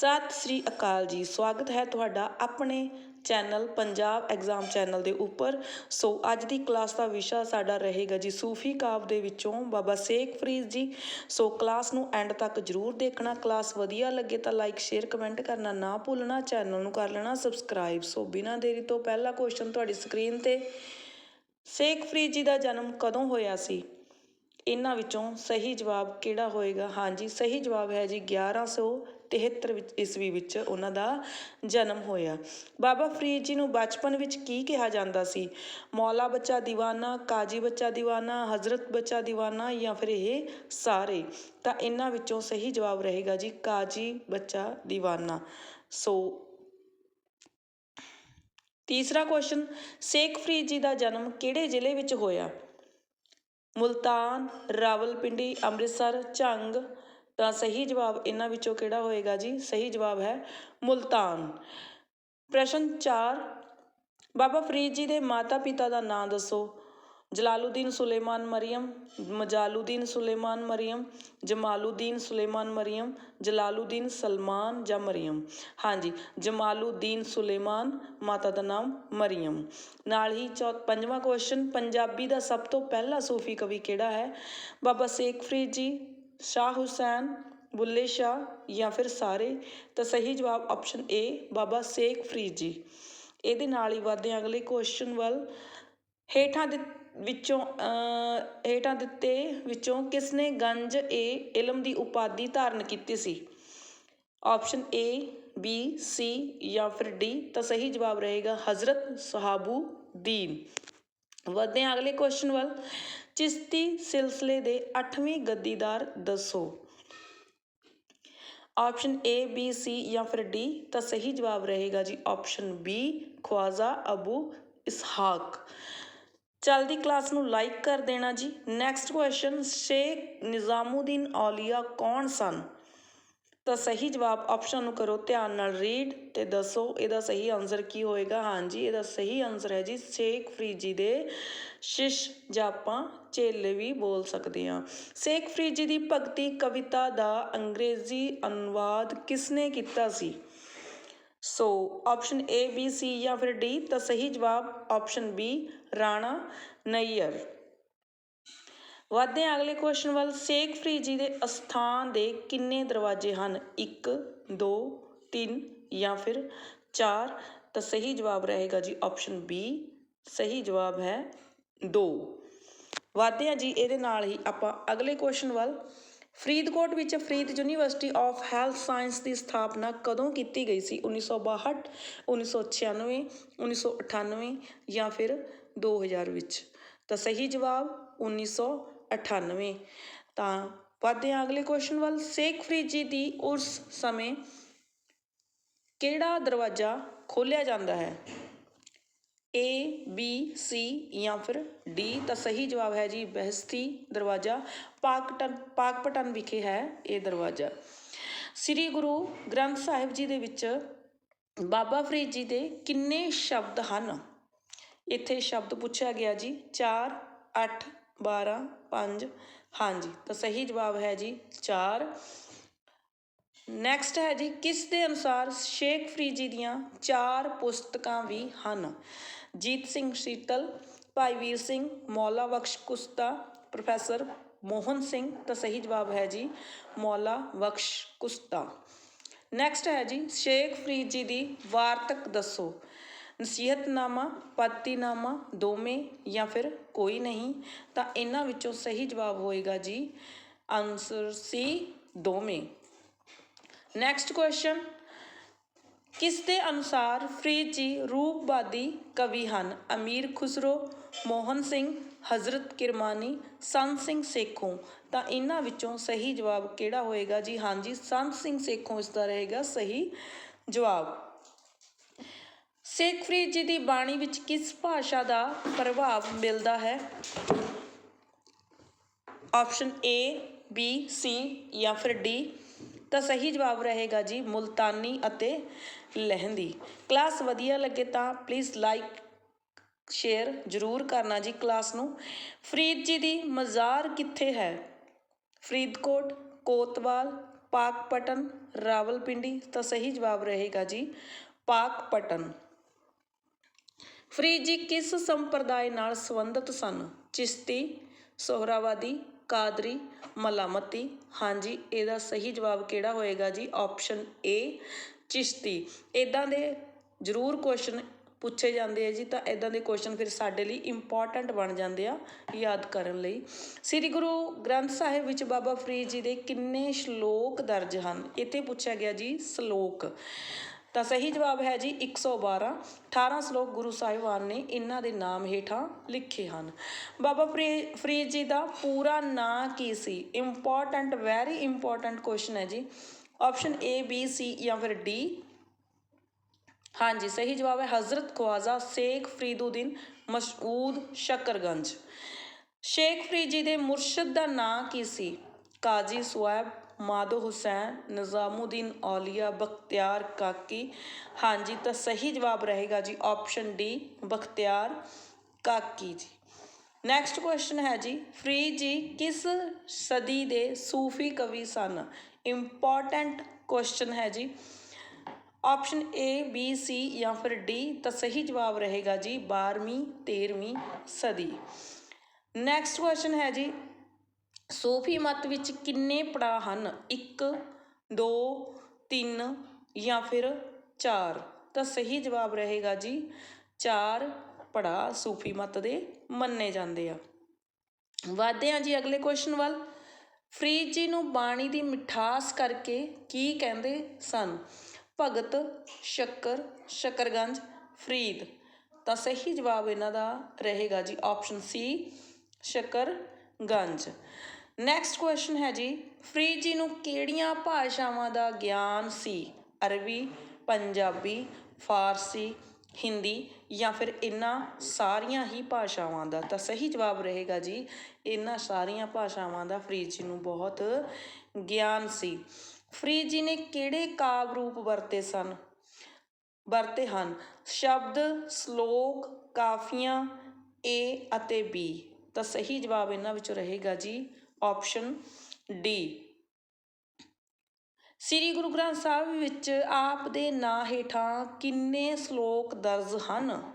ਸਤਿ ਸ੍ਰੀ ਅਕਾਲ ਜੀ। ਸਵਾਗਤ ਹੈ ਤੁਹਾਡਾ ਆਪਣੇ ਚੈਨਲ, ਪੰਜਾਬ ਐਗਜ਼ਾਮ ਚੈਨਲ ਦੇ ਉੱਪਰ। ਸੋ ਅੱਜ ਦੀ ਕਲਾਸ ਦਾ ਵਿਸ਼ਾ ਸਾਡਾ ਰਹੇਗਾ ਜੀ ਸੂਫੀ ਕਾਵ ਦੇ ਵਿੱਚੋਂ ਬਾਬਾ ਸੇਖ ਫਰੀਦ ਜੀ। ਸੋ ਕਲਾਸ ਨੂੰ ਐਂਡ ਤੱਕ ਜਰੂਰ ਦੇਖਣਾ। ਕਲਾਸ ਵਧੀਆ ਲੱਗੇ ਤਾਂ ਲਾਈਕ ਸ਼ੇਅਰ ਕਮੈਂਟ ਕਰਨਾ ਨਾ ਭੁੱਲਣਾ। ਚੈਨਲ ਨੂੰ ਕਰ ਲੈਣਾ ਸਬਸਕ੍ਰਾਈਬ ਸੋ ਬਿਨਾਂ ਦੇਰੀ ਤੋਂ ਪਹਿਲਾ ਕੁਐਸਚਨ ਤੁਹਾਡੀ ਸਕਰੀਨ ਤੇ। ਸੇਖ ਫਰੀਦ ਜੀ ਦਾ ਜਨਮ ਕਦੋਂ ਹੋਇਆ ਸੀ? ਇਹਨਾਂ ਵਿੱਚੋਂ ਸਹੀ ਜਵਾਬ ਕਿਹੜਾ ਹੋਏਗਾ? ਹਾਂਜੀ, ਸਹੀ ਜਵਾਬ ਹੈ ਜੀ 1173 ਵਿੱਚ, ਈਸਵੀ ਵਿੱਚ ਉਹਨਾਂ ਦਾ ਜਨਮ ਹੋਇਆ। ਬਾਬਾ ਫਰੀਦ ਜੀ ਨੂੰ ਬਚਪਨ ਵਿੱਚ ਕੀ ਕਿਹਾ ਜਾਂਦਾ ਸੀ? ਮੌਲਾ ਬੱਚਾ ਦੀਵਾਨਾ, ਕਾਜੀ ਬੱਚਾ ਦੀਵਾਨਾ, ਹਜ਼ਰਤ ਬੱਚਾ ਦੀਵਾਨਾ ਜਾਂ ਫਿਰ ਇਹ ਸਾਰੇ? ਤਾਂ ਇਹਨਾਂ ਵਿੱਚੋਂ ਸਹੀ ਜਵਾਬ ਰਹੇਗਾ ਜੀ, ਕਾਜੀ ਬੱਚਾ ਦੀਵਾਨਾ। ਸੋ ਤੀਸਰਾ ਕੁਐਸਚਨ ਸੇਖ ਫਰੀਦ ਜੀ ਦਾ ਜਨਮ ਕਿਹੜੇ ਜ਼ਿਲ੍ਹੇ ਵਿੱਚ ਹੋਇਆ? ਮੁਲਤਾਨ, ਰਾਵਲਪਿੰਡੀ, ਅੰਮ੍ਰਿਤਸਰ, ਝੰਗ ਤਾਂ ਸਹੀ ਜਵਾਬ ਇਹਨਾਂ ਵਿੱਚੋਂ ਕਿਹੜਾ ਹੋਏਗਾ ਜੀ? ਸਹੀ ਜਵਾਬ ਹੈ ਮੁਲਤਾਨ। ਪ੍ਰਸ਼ਨ 4 ਬਾਬਾ ਫਰੀਦ ਜੀ ਦੇ ਮਾਤਾ ਪਿਤਾ ਦਾ ਨਾਮ ਦੱਸੋ। ਜਲਾਲੂਦੀਨ ਸੁਲੇਮਾਨ ਮਰੀਮ ਮਜਾਲੂਦੀਨ ਸੁਲੇਮਾਨ ਮਰੀਮ ਜਮਾਲੂਦੀਨ ਸੁਲੇਮਾਨ ਮਰੀਮ ਜਲਾਲੂਦੀਨ ਸਲਮਾਨ ਜਾਂ ਮਰੀਮ ਹਾਂਜੀ, ਜਮਾਲੂਦੀਨ ਸੁਲੇਮਾਨ, ਮਾਤਾ ਦਾ ਨਾਮ ਮਰੀਮ ਨਾਲ ਹੀ ਚੌ, ਪੰਜਵਾਂ ਕੁਐਸਚਨ ਪੰਜਾਬੀ ਦਾ ਸਭ ਤੋਂ ਪਹਿਲਾ ਸੂਫੀ ਕਵੀ ਕਿਹੜਾ ਹੈ? ਬਾਬਾ ਸੇਖ ਫਰੀਦ ਜੀ ਸ਼ਾਹ ਹੁਸੈਨ ਬੁੱਲੇ ਸ਼ਾਹ ਜਾਂ ਫਿਰ ਸਾਰੇ ਤਾਂ ਸਹੀ ਜਵਾਬ ਆਪਸ਼ਨ ਏ ਬਾਬਾ ਸੇਖ ਫਰੀਦ ਜੀ ਇਹਦੇ ਨਾਲ ਹੀ ਵਧਦੇ ਹਾਂ ਅਗਲੇ ਕੁਐਸਚਨ ਵੱਲ ਹੇਠਾਂ ਦੇ ਵਿੱਚੋਂ ਹੇਠਾਂ ਦਿੱਤੇ ਵਿੱਚੋਂ ਕਿਸ ਨੇ ਗੰਜ ਏ ਇਲਮ ਦੀ ਉਪਾਧੀ ਧਾਰਨ ਕੀਤੀ ਸੀ ਆਪਸ਼ਨ ਏ ਬੀ ਸੀ ਜਾਂ ਫਿਰ ਡੀ ਤਾਂ ਸਹੀ ਜਵਾਬ ਰਹੇਗਾ ਹਜ਼ਰਤ ਸਹਾਬੂਦੀਨ ਵਧਦੇ ਹਾਂ ਅਗਲੇ ਕੁਐਸਚਨ ਵੱਲ। ਚਿਸ਼ਤੀ ਸਿਲਸਿਲੇ ਦੇ 8ਵੇਂ ਗੱਦੀਦਾਰ ਦੱਸੋ। ਆਪਸ਼ਨ ਏ ਬੀ ਸੀ ਜਾਂ ਫਿਰ ਡੀ ਤਾਂ ਸਹੀ ਜਵਾਬ ਰਹੇਗਾ ਜੀ। Option B Khwaja Abu Ishaq. ਚਲਦੀ ਕਲਾਸ ਨੂੰ ਲਾਈਕ ਕਰ ਦੇਣਾ ਜੀ। ਨੈਕਸਟ ਕੁਐਸਚਨ ਸ਼ੇਖ ਨਿਜ਼ਾਮੂਦੀਨ ਔਲੀਆ ਕੌਣ ਸਨ? ਤਾਂ ਸਹੀ ਜਵਾਬ ਆਪਸ਼ਨ ਨੂੰ ਕਰੋ, ਧਿਆਨ ਨਾਲ ਰੀਡ ਤੇ ਦੱਸੋ, ਇਹਦਾ ਸਹੀ ਆਨਸਰ ਕੀ ਹੋਏਗਾ? ਹਾਂਜੀ, ਇਹਦਾ ਸਹੀ ਆਨਸਰ ਹੈ ਜੀ ਸ਼ੇਖ ਫਰੀਦ ਜੀ ਦੇ ਸ਼ਿਸ਼, ਜਾਂ ਆਪਾਂ ਚੇਲੇ ਵੀ ਬੋਲ ਸਕਦੇ ਹਾਂ। ਸ਼ੇਖ ਫਰੀਦ ਜੀ ਦੀ ਭਗਤੀ ਕਵਿਤਾ ਦਾ ਅੰਗਰੇਜ਼ੀ ਅਨੁਵਾਦ ਕਿਸਨੇ ਕੀਤਾ ਸੀ? So option A B C ਜਾਂ ਫਿਰ ਡੀ ਤਾਂ ਸਹੀ ਜਵਾਬ ਆਪਸ਼ਨ ਬੀ ਰਾਣਾ ਨਈਅਰ। ਵਧਦੇ ਹਾਂ, ਅਗਲੇ ਕੁਐਸਚਨ ਵੱਲ ਸੇਖ ਫਰੀਦ ਜੀ ਦੇ ਅਸਥਾਨ ਦੇ ਕਿੰਨੇ ਦਰਵਾਜ਼ੇ ਹਨ? 1 2 3 ਜਾਂ ਫਿਰ 4 ਤਾਂ ਸਹੀ ਜਵਾਬ ਰਹੇਗਾ ਜੀ ਆਪਸ਼ਨ ਬੀ ਸਹੀ ਜਵਾਬ ਹੈ 2 ਵਧਦੇ ਹਾਂ ਜੀ, ਇਹਦੇ ਨਾਲ ਹੀ ਆਪਾਂ ਅਗਲੇ ਕੁਐਸਚਨ ਵੱਲ। ਫਰੀਦਕੋਟ ਵਿੱਚ Farid university of health science ਦੀ ਸਥਾਪਨਾ ਕਦੋਂ ਕੀਤੀ ਗਈ ਸੀ? 1962 1996 1998 ਜਾਂ ਫਿਰ 2000 ਵਿੱਚ? ਤਾਂ ਸਹੀ ਜਵਾਬ ਅਠਾਨਵੇਂ। ਤਾਂ ਵਧਦੇ ਹਾਂ ਅਗਲੇ ਕੁਐਸਚਨ ਵੱਲ। ਸ਼ੇਖ ਫਰੀਦ ਜੀ ਦੀ ਉਸ ਸਮੇਂ ਕਿਹੜਾ ਦਰਵਾਜ਼ਾ ਖੋਲ੍ਹਿਆ ਜਾਂਦਾ ਹੈ? ਏ ਬੀ ਸੀ ਜਾਂ ਫਿਰ ਡੀ ਤਾਂ ਸਹੀ ਜਵਾਬ ਹੈ ਜੀ, ਬਹਿਸਤੀ ਦਰਵਾਜ਼ਾ। ਪਾਕਟਨ ਪਾਕਪਟਨ ਵਿਖੇ ਹੈ ਇਹ ਦਰਵਾਜ਼ਾ। ਸ੍ਰੀ ਗੁਰੂ ਗ੍ਰੰਥ ਸਾਹਿਬ ਜੀ ਦੇ ਵਿੱਚ ਬਾਬਾ ਫਰੀਦ ਜੀ ਦੇ ਕਿੰਨੇ ਸ਼ਬਦ ਹਨ? ਇੱਥੇ ਸ਼ਬਦ ਪੁੱਛਿਆ ਗਿਆ ਜੀ 4 8 12 5 ਹਾਂਜੀ, ਤਾਂ ਸਹੀ ਜਵਾਬ ਹੈ ਜੀ 4 ਨੈਕਸਟ ਹੈ ਜੀ, ਕਿਸ ਦੇ ਅਨੁਸਾਰ ਸ਼ੇਖ ਫਰੀਦ ਜੀ ਦੀਆਂ ਚਾਰ ਪੁਸਤਕਾਂ ਵੀ ਹਨ? ਜੀਤ ਸਿੰਘ ਸੀਤਲ, ਭਾਈ ਵੀਰ ਸਿੰਘ, ਮੌਲਾ ਬਖਸ਼ ਕੁਸਤਾ, ਪ੍ਰੋਫੈਸਰ ਮੋਹਨ ਸਿੰਘ, ਤਾਂ ਸਹੀ ਜਵਾਬ ਹੈ ਜੀ ਮੌਲਾ ਬਖਸ਼ ਕੁਸਤਾ। ਨੈਕਸਟ ਹੈ ਜੀ, ਸ਼ੇਖ ਫਰੀਦ ਜੀ ਦੀ ਵਾਰਤਕ ਦੱਸੋ। ਨਸੀਹਤਨਾਮਾ ਪਤੀਨਾਮਾ ਦੋਵੇਂ ਜਾਂ ਫਿਰ ਕੋਈ ਨਹੀਂ, ਤਾਂ ਇਹਨਾਂ ਵਿੱਚੋਂ ਸਹੀ ਜਵਾਬ ਹੋਏਗਾ ਜੀ ਆਨਸਰ ਸੀ ਦੋਵੇਂ। ਨੈਕਸਟ ਕੁਐਸਚਨ ਕਿਸ ਦੇ ਅਨੁਸਾਰ ਫਰੀਦ ਜੀ ਰੂਪਵਾਦੀ ਕਵੀ ਹਨ? ਅਮੀਰ ਖੁਸਰੋ, ਮੋਹਨ ਸਿੰਘ, ਹਜ਼ਰਤ ਕਿਰਮਾਨੀ, ਸੰਤ ਸਿੰਘ ਸੇਖੋਂ? ਤਾਂ ਇਹਨਾਂ ਵਿੱਚੋਂ ਸਹੀ ਜਵਾਬ ਕਿਹੜਾ ਹੋਏਗਾ ਜੀ? ਹਾਂਜੀ, ਸੰਤ ਸਿੰਘ ਸੇਖੋਂ ਇਸ ਦਾ ਰਹੇਗਾ ਸਹੀ ਜਵਾਬ। ਸੇਖ ਫਰੀਦ ਜੀ ਦੀ ਬਾਣੀ ਵਿੱਚ ਕਿਸ ਭਾਸ਼ਾ ਦਾ ਪ੍ਰਭਾਵ ਮਿਲਦਾ ਹੈ? ਆਪਸ਼ਨ ਏ ਬੀ ਸੀ ਜਾਂ ਫਿਰ ਡੀ ਤਾਂ ਸਹੀ ਜਵਾਬ ਰਹੇਗਾ ਜੀ ਮੁਲਤਾਨੀ ਅਤੇ ਲਹਿੰਦੀ। ਕਲਾਸ ਵਧੀਆ ਲੱਗੇ ਤਾਂ ਪਲੀਜ਼ ਲਾਈਕ ਸ਼ੇਅਰ ਜ਼ਰੂਰ ਕਰਨਾ ਜੀ ਕਲਾਸ ਨੂੰ। ਫਰੀਦ ਜੀ ਦੀ ਮਜ਼ਾਰ ਕਿੱਥੇ ਹੈ? ਫਰੀਦਕੋਟ, ਕੋਤਵਾਲ, ਪਾਕਪਟਨ, ਰਾਵਲਪਿੰਡੀ ਤਾਂ ਸਹੀ ਜਵਾਬ ਰਹੇਗਾ ਜੀ ਪਾਕਪਟਨ। ਫਰੀਦ ਜੀ, ਕਿਸ ਸੰਪਰਦਾਇ ਨਾਲ ਸੰਬੰਧਿਤ ਸਨ? ਚਿਸ਼ਤੀ, ਸੋਹਰਾਵਾਦੀ, ਕਾਦਰੀ, ਮਲਾਮਤੀ। ਹਾਂਜੀ ਇਹਦਾ ਸਹੀ ਜਵਾਬ ਕਿਹੜਾ ਹੋਏਗਾ ਜੀ? Option A Chishti. ਇਦਾਂ ਦੇ ਜ਼ਰੂਰ ਕੁਐਸਚਨ ਪੁੱਛੇ ਜਾਂਦੇ ਆ ਜੀ, ਤਾਂ ਇਦਾਂ ਦੇ ਕੁਐਸਚਨ ਫਿਰ ਸਾਡੇ ਲਈ ਇੰਪੋਰਟੈਂਟ ਬਣ ਜਾਂਦੇ ਆ, ਯਾਦ ਕਰਨ ਲਈ। ਸ੍ਰੀ ਗੁਰੂ ਗ੍ਰੰਥ ਸਾਹਿਬ ਵਿੱਚ ਬਾਬਾ ਫਰੀਦ ਜੀ ਦੇ ਕਿੰਨੇ ਸ਼ਲੋਕ ਦਰਜ ਹਨ? ਇੱਥੇ ਪੁੱਛਿਆ ਗਿਆ ਜੀ, ਸ਼ਲੋਕ। ਤਾਂ ਸਹੀ ਜਵਾਬ ਹੈ ਜੀ 112 18 ਸ਼ਲੋਕ ਗੁਰੂ ਸਾਹਿਬਾਨ ਨੇ ਇਹਨਾਂ ਦੇ ਨਾਮ ਹੇਠਾਂ ਲਿਖੇ ਹਨ। ਬਾਬਾ ਫਰੀ- ਫਰੀਦ ਜੀ ਦਾ ਪੂਰਾ ਨਾਂ ਕੀ ਸੀ? ਇੰਪੋਰਟੈਂਟ ਵੈਰੀ ਇੰਪੋਰਟੈਂਟ ਕੁਐਸਚਨ ਹੈ ਜੀ। ਆਪਸ਼ਨ ਏ ਬੀ ਸੀ ਜਾਂ ਫਿਰ ਡੀ ਹਾਂਜੀ, ਸਹੀ ਜਵਾਬ ਹੈ ਹਜ਼ਰਤ ਖਵਾਜਾ ਸ਼ੇਖ ਫਰੀਦੁਦੀਨ ਮਸਊਦ ਸ਼ਕਰਗੰਜ। ਸ਼ੇਖ ਫਰੀਦ ਜੀ ਦੇ ਮੁਰਸ਼ਿਦ ਦਾ ਨਾਂ ਕੀ ਸੀ? ਕਾਜ਼ੀ ਸੁਐਬ ਮਾਧੋ ਹੁਸੈਨ, ਨਿਜ਼ਾਮੁਦੀਨ ਔਲੀਆ, ਬਖਤਿਆਰ ਕਾਕੀ। ਹਾਂਜੀ, ਤਾਂ ਸਹੀ ਜਵਾਬ ਰਹੇਗਾ ਜੀ ਆਪਸ਼ਨ ਡੀ ਬਖਤਿਆਰ ਕਾਕੀ ਜੀ। ਨੈਕਸਟ ਕੁਐਸਚਨ ਹੈ ਜੀ, ਫਰੀਦ ਜੀ, ਕਿਸ ਸਦੀ ਦੇ ਸੂਫੀ ਕਵੀ ਸਨ? ਇੰਪੋਰਟੈਂਟ ਕੁਐਸਚਨ ਹੈ ਜੀ। ਆਪਸ਼ਨ ਏ ਬੀ ਸੀ ਜਾਂ ਫਿਰ ਡੀ ਤਾਂ ਸਹੀ ਜਵਾਬ ਰਹੇਗਾ ਜੀ 12ਵੀਂ 13ਵੀਂ ਸਦੀ। ਨੈਕਸਟ ਕੁਐਸਚਨ ਹੈ ਜੀ ਸੂਫੀ ਮੱਤ ਵਿੱਚ ਕਿੰਨੇ ਪੜਾਅ ਹਨ? 1 2 3 ਜਾਂ ਫਿਰ ਚਾਰ? ਤਾਂ ਸਹੀ ਜਵਾਬ ਰਹੇਗਾ ਜੀ, ਚਾਰ ਪੜਾਅ ਸੂਫੀ ਮੱਤ ਦੇ ਮੰਨੇ ਜਾਂਦੇ ਆ। ਵਧਦੇ ਹਾਂ ਜੀ ਅਗਲੇ ਕੁਐਸਚਨ ਵੱਲ। ਫਰੀਦ ਜੀ ਨੂੰ ਬਾਣੀ ਦੀ ਮਿਠਾਸ ਕਰਕੇ ਕੀ ਕਹਿੰਦੇ ਸਨ? ਭਗਤ, ਸ਼ੱਕਰ, ਸ਼ਕਰਗੰਜ, ਫਰੀਦ। ਤਾਂ ਸਹੀ ਜਵਾਬ ਇਹਨਾਂ ਦਾ ਰਹੇਗਾ ਜੀ option C Shakarganj. Next question ਹੈ ਜੀ, ਫਰੀਦ ਜੀ ਨੂੰ ਕਿਹੜੀਆਂ ਭਾਸ਼ਾਵਾਂ ਦਾ ਗਿਆਨ ਸੀ? ਅਰਬੀ, ਪੰਜਾਬੀ, ਫਾਰਸੀ, ਹਿੰਦੀ ਜਾਂ ਫਿਰ ਇਹਨਾਂ ਸਾਰੀਆਂ ਹੀ ਭਾਸ਼ਾਵਾਂ ਦਾ? ਤਾਂ ਸਹੀ ਜਵਾਬ ਰਹੇਗਾ ਜੀ, ਇਹਨਾਂ ਸਾਰੀਆਂ ਭਾਸ਼ਾਵਾਂ ਦਾ ਫਰੀਦ ਜੀ ਨੂੰ ਬਹੁਤ ਗਿਆਨ ਸੀ। ਫਰੀਦ ਜੀ ਨੇ ਕਿਹੜੇ ਕਾਵ ਰੂਪ ਵਰਤੇ ਸਨ? ਵਰਤੇ ਹਨ, ਸ਼ਬਦ, ਸ਼ਲੋਕ ਕਾਫੀਆਂ ਏ ਅਤੇ ਬੀ। ਤਾਂ ਸਹੀ ਜਵਾਬ ਇਹਨਾਂ ਵਿੱਚੋਂ ਰਹੇਗਾ ਜੀ ਆਪਸ਼ਨ ਡੀ। ਸ੍ਰੀ ਗੁਰੂ ਗ੍ਰੰਥ ਸਾਹਿਬ ਵਿੱਚ ਆਪ ਦੇ ਨਾਂ ਹੇਠਾਂ ਕਿੰਨੇ ਸ਼ਲੋਕ ਦਰਜ ਹਨ?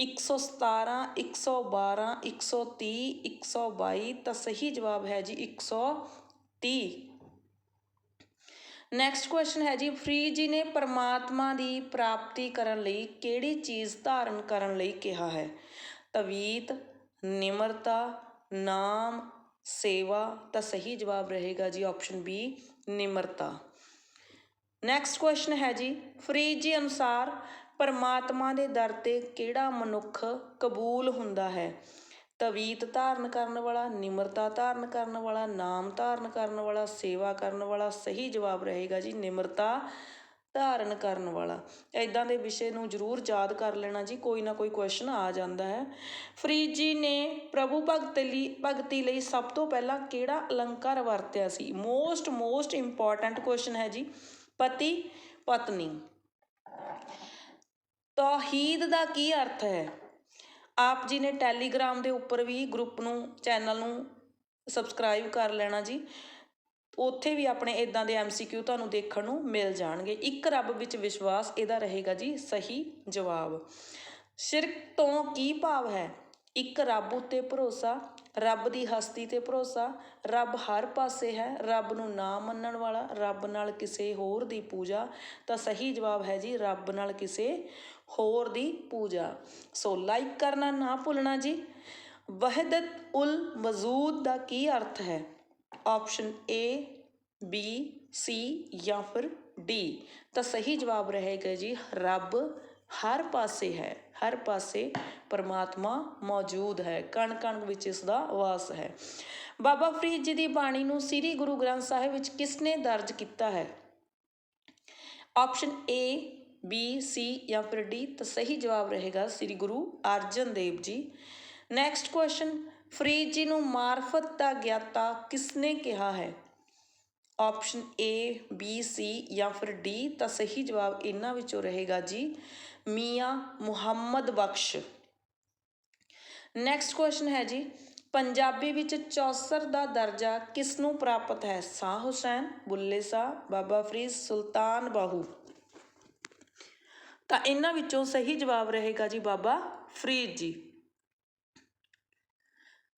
117 112 130 122 ਤਾਂ ਸਹੀ ਜਵਾਬ ਹੈ ਜੀ 130 ਨੈਕਸਟ ਕੁਐਸਚਨ ਹੈ ਜੀ, ਫਰੀ ਜੀ ਨੇ ਪਰਮਾਤਮਾ ਦੀ ਪ੍ਰਾਪਤੀ ਕਰਨ ਲਈ ਕਿਹੜੀ ਚੀਜ਼ ਧਾਰਨ ਕਰਨ ਲਈ ਕਿਹਾ ਹੈ? ਤਵੀਤ, ਨਿਮਰਤਾ, ਨਾਮ ਸੇਵਾ ਤਾਂ ਸਹੀ ਜਵਾਬ ਰਹੇਗਾ ਜੀ ਆਪਸ਼ਨ ਬੀ ਨਿਮਰਤਾ। ਨੈਕਸਟ ਕੁਐਸਚਨ ਹੈ ਜੀ ਫਰੀਦ ਜੀ ਅਨੁਸਾਰ ਪਰਮਾਤਮਾ ਦੇ ਦਰ ਤੇ ਕਿਹੜਾ ਮਨੁੱਖ ਕਬੂਲ ਹੁੰਦਾ ਹੈ? ਤਵੀਤ ਧਾਰਨ ਕਰਨ ਵਾਲਾ, ਨਿਮਰਤਾ ਧਾਰਨ ਕਰਨ ਵਾਲਾ, ਨਾਮ ਧਾਰਨ ਕਰਨ ਵਾਲਾ, ਸੇਵਾ ਕਰਨ ਵਾਲਾ ਸਹੀ ਜਵਾਬ ਰਹੇਗਾ ਜੀ ਨਿਮਰਤਾ। ਧਾਰਨ ਕਰਨ ਵਾਲਾ। ਇਦਾਂ ਦੇ ਵਿਸ਼ੇ ਨੂੰ ਜ਼ਰੂਰ ਯਾਦ ਕਰ ਲੈਣਾ ਜੀ, ਕੋਈ ਨਾ ਕੋਈ ਕੁਐਸਚਨ ਆ ਜਾਂਦਾ ਹੈ। ਫਰੀਦ ਜੀ ਨੇ ਪ੍ਰਭੂ ਭਗਤ ਲਈ, ਭਗਤੀ ਲਈ ਸਭ ਤੋਂ ਪਹਿਲਾਂ ਕਿਹੜਾ ਅਲੰਕਾਰ ਵਰਤਿਆ ਸੀ? ਮੋਸਟ ਮੋਸਟ ਇੰਪੋਰਟੈਂਟ ਕੁਐਸਚਨ ਹੈ ਜੀ, ਪਤੀ, ਪਤਨੀ। ਤੌਹੀਦ ਦਾ ਕੀ ਅਰਥ ਹੈ? ਆਪ ਜੀ ਨੇ ਟੈਲੀਗ੍ਰਾਮ ਦੇ ਉੱਪਰ ਵੀ ਗਰੁੱਪ ਨੂੰ ਚੈਨਲ ਨੂੰ ਸਬਸਕ੍ਰਾਈਬ ਕਰ ਲੈਣਾ ਜੀ। ਉੱਥੇ ਵੀ ਆਪਣੇ ਇਦਾਂ ਦੇ ਐਮਸੀਕਿਊ ਤੁਹਾਨੂੰ ਦੇਖਣ ਨੂੰ ਮਿਲ ਜਾਣਗੇ। ਇੱਕ ਰੱਬ ਵਿੱਚ ਵਿਸ਼ਵਾਸ ਇਹਦਾ ਰਹੇਗਾ ਜੀ, ਸਹੀ ਜਵਾਬ। ਸ਼ਿਰਕ ਤੋਂ ਕੀ ਭਾਵ ਹੈ? ਇੱਕ ਰੱਬ ਉੱਤੇ ਭਰੋਸਾ, ਰੱਬ ਦੀ ਹਸਤੀ ਤੇ ਭਰੋਸਾ, ਰੱਬ ਹਰ ਪਾਸੇ ਹੈ, ਰੱਬ ਨੂੰ ਨਾ ਮੰਨਣ ਵਾਲਾ, ਰੱਬ ਨਾਲ ਕਿਸੇ ਹੋਰ ਦੀ ਪੂਜਾ, ਤਾਂ ਸਹੀ ਜਵਾਬ ਹੈ ਜੀ, ਰੱਬ ਨਾਲ ਕਿਸੇ ਹੋਰ ਦੀ ਪੂਜਾ। ਸੋ ਲਾਈਕ ਕਰਨਾ ਨਾ ਭੁੱਲਣਾ ਜੀ। ਵਹਿਦਤ ਉਲ ਵਜੂਦ ਦਾ ਕੀ ਅਰਥ ਹੈ? ਆਪਸ਼ਨ ਏ ਬੀ ਸੀ ਜਾਂ ਫਿਰ ਡੀ ਤਾਂ ਸਹੀ ਜਵਾਬ ਰਹੇਗਾ ਜੀ, ਰੱਬ ਹਰ ਪਾਸੇ ਹੈ, ਹਰ ਪਾਸੇ ਪਰਮਾਤਮਾ ਮੌਜੂਦ ਹੈ ਕਣ ਕਣ ਵਿੱਚ ਇਸ ਦਾ ਵਾਸ ਹੈ। ਬਾਬਾ ਫਰੀਦ ਜੀ ਦੀ ਬਾਣੀ ਨੂੰ ਸ੍ਰੀ ਗੁਰੂ ਗ੍ਰੰਥ ਸਾਹਿਬ ਵਿੱਚ ਕਿਸ ਨੇ ਦਰਜ ਕੀਤਾ ਹੈ? ਆਪਸ਼ਨ ਏ ਬੀ ਸੀ ਜਾਂ ਫਿਰ ਡੀ ਤਾਂ ਸਹੀ ਜਵਾਬ ਰਹੇਗਾ ਸ੍ਰੀ ਗੁਰੂ ਅਰਜਨ ਦੇਵ ਜੀ। ਨੈਕਸਟ ਕੁਐਸਚਨ ਫਰੀਦ ਜੀ ਨੂੰ ਮਾਰਫਤ ਦਾ ਗਿਆਤਾ ਕਿਸਨੇ ਕਿਹਾ ਹੈ? ਆਪਸ਼ਨ ਏ ਬੀ ਸੀ ਜਾਂ ਫਿਰ ਡੀ ਤਾਂ ਸਹੀ ਜਵਾਬ ਇਹਨਾਂ ਵਿੱਚੋਂ ਰਹੇਗਾ ਜੀ, ਮੀਆਂ ਮੁਹੰਮਦ ਬਖਸ਼। ਨੈਕਸਟ ਕੁਐਸਚਨ ਹੈ ਜੀ, ਪੰਜਾਬੀ ਵਿੱਚ ਚੌਸਰ ਦਾ ਦਰਜਾ ਕਿਸ ਨੂੰ ਪ੍ਰਾਪਤ ਹੈ? ਸ਼ਾਹ ਹੁਸੈਨ, ਬੁੱਲੇ ਸ਼ਾਹ, ਬਾਬਾ ਫਰੀਦ, ਸੁਲਤਾਨ ਬਾਹੂ। ਤਾਂ ਇਹਨਾਂ ਵਿੱਚੋਂ ਸਹੀ ਜਵਾਬ ਰਹੇਗਾ ਜੀ ਬਾਬਾ ਫਰੀਦ ਜੀ।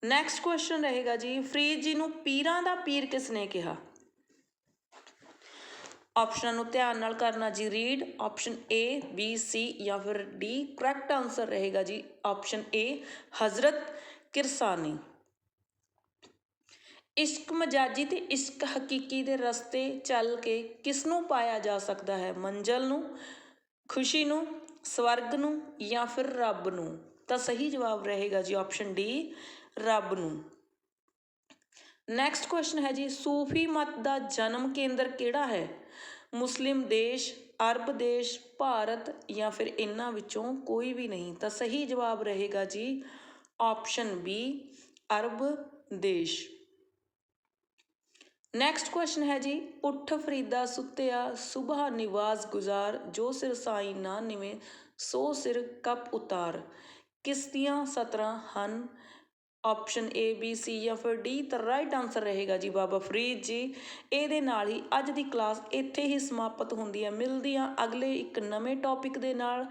ਨੈਕਸਟ ਕੁਐਸਚਨ ਰਹੇਗਾ ਜੀ। ਫਰੀਦ ਜੀ ਨੂੰ ਪੀਰਾਂ ਦਾ ਪੀਰ ਕਿਸ ਨੇ ਕਿਹਾ? ਆਪਸ਼ਨਾਂ ਨੂੰ ਧਿਆਨ ਨਾਲ ਕਰਨਾ ਜੀ read option A, B, C ਜਾਂ ਫਿਰ D ਕਰੈਕਟ ਆਨਸਰ ਰਹੇਗਾ ਜੀ। ਆਪਸ਼ਨ A, ਹਜ਼ਰਤ ਕਿਰਸਾਨੀ। ਇਸ਼ਕ ਮਜਾਜੀ ਤੇ ਇਸ਼ਕ ਹਕੀਕੀ ਦੇ ਰਸਤੇ ਚੱਲ ਕੇ ਕਿਸ ਨੂੰ ਪਾਇਆ ਜਾ ਸਕਦਾ ਹੈ? ਮੰਜ਼ਲ ਨੂੰ, ਖੁਸ਼ੀ ਨੂੰ, ਸਵਰਗ ਨੂੰ ਜਾਂ ਫਿਰ ਰੱਬ ਨੂੰ? ਤਾਂ ਸਹੀ ਜਵਾਬ ਰਹੇਗਾ ਜੀ ਆਪਸ਼ਨ ਡੀ ਰੱਬ ਨੂੰ ਨੈਕਸਟ ਕੁਐਸਚਨ ਹੈ ਜੀ ਸੂਫੀ ਮਤ ਦਾ ਜਨਮ ਕੇਂਦਰ ਕਿਹੜਾ ਹੈ ਮੁਸਲਿਮ ਦੇਸ਼ ਅਰਬ ਦੇਸ਼ ਭਾਰਤ ਜਾਂ ਫਿਰ ਇਹਨਾਂ ਵਿੱਚੋਂ ਕੋਈ ਵੀ ਨਹੀਂ ਤਾਂ ਸਹੀ ਜਵਾਬ ਰਹੇਗਾ ਜੀ ਆਪਸ਼ਨ ਬੀ ਅਰਬ ਦੇਸ਼ ਨੈਕਸਟ ਕੁਐਸਚਨ ਹੈ ਜੀ ਉੱਠ ਫਰੀਦਾ ਸੁੱਤਿਆ ਸੁਬਹ ਨਿਵਾਜ਼ ਗੁਜ਼ਾਰ ਜੋ ਸਿਰ ਸਾਈ ਨਾ ਨਿਵੇਂ ਸੋ ਸਿਰ ਕਪ ਉਤਾਰ ਕਿਸ ਦੀਆਂ ਸਤਰਾਂ ਹਨ ਆਪਸ਼ਨ ਏ ਬੀ ਸੀ ਜਾਂ ਫਿਰ ਡੀ ਤਾਂ ਰਾਈਟ ਆਨਸਰ ਰਹੇਗਾ ਜੀ ਬਾਬਾ ਫਰੀਦ ਜੀ। ਇਹਦੇ ਨਾਲ ਹੀ ਅੱਜ ਦੀ ਕਲਾਸ ਇੱਥੇ ਹੀ ਸਮਾਪਤ ਹੁੰਦੀ ਹੈ। ਮਿਲਦੀ ਆ ਅਗਲੇ ਇੱਕ ਨਵੇਂ ਟੌਪਿਕ ਦੇ ਨਾਲ,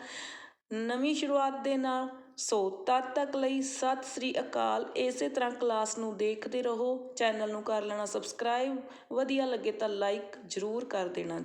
ਨਵੀਂ ਸ਼ੁਰੂਆਤ ਦੇ ਨਾਲ। ਸੋ ਤਦ ਤੱਕ ਲਈ ਸਤਿ ਸ੍ਰੀ ਅਕਾਲ। ਇਸੇ ਤਰ੍ਹਾਂ ਕਲਾਸ ਨੂੰ ਦੇਖਦੇ ਰਹੋ। ਚੈਨਲ ਨੂੰ ਕਰ ਲੈਣਾ ਸਬਸਕ੍ਰਾਈਬ ਵਧੀਆ ਲੱਗੇ ਤਾਂ ਲਾਈਕ ਜ਼ਰੂਰ ਕਰ ਦੇਣਾ।